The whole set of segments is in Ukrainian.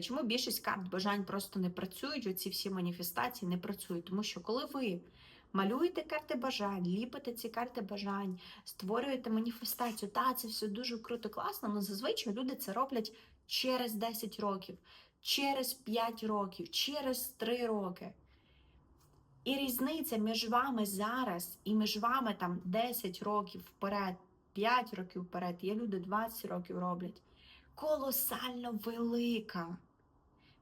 Чому більшість карт бажань просто не працюють? Оці всі маніфестації не працюють, тому що коли ви малюєте карти бажань, ліпите ці карти бажань, створюєте маніфестацію, та це все дуже круто, класно, але зазвичай люди це роблять через 10 років, через 5 років, через 3 роки. І різниця між вами зараз і між вами там 10 років вперед, 5 років вперед, є люди 20 років роблять, колосально велика.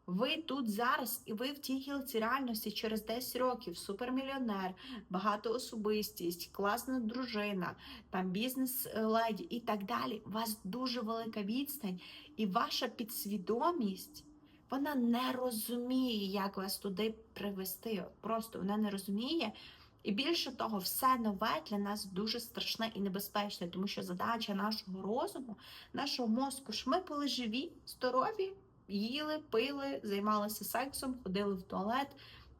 Ви тут зараз, і ви в тій гілці реальності через 10 років, супермільйонер, багатоособистість, класна дружина, там бізнес-леді і так далі. У вас дуже велика відстань, і ваша підсвідомість вона не розуміє, як вас туди привести. Просто вона не розуміє. І більше того, все нове для нас дуже страшне і небезпечне, тому що задача нашого розуму, нашого мозку, що ми були живі, здорові, їли, пили, займалися сексом, ходили в туалет,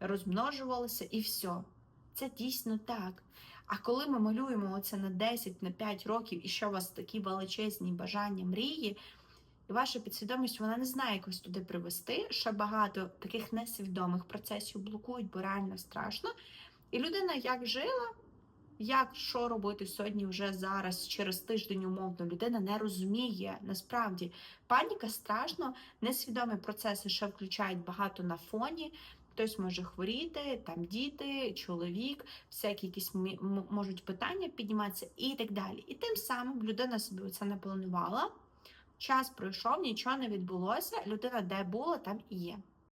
розмножувалися і все. Це дійсно так. А коли ми малюємо оце на 10, на 5 років, і що у вас такі величезні бажання, мрії, і ваша підсвідомість вона не знає, як вас туди привести. Ще багато таких несвідомих процесів блокують, бо реально страшно. І людина як жила, як що робити сьогодні, вже зараз, через тиждень, умовно, людина не розуміє. Насправді паніка страшно, несвідомі процеси ще включають багато на фоні. Хтось може хворіти, там діти, чоловік, всякі якісь можуть питання підніматися і так далі. І тим самим людина собі це не планувала. Час пройшов, нічого не відбулося. Людина де була, там і є.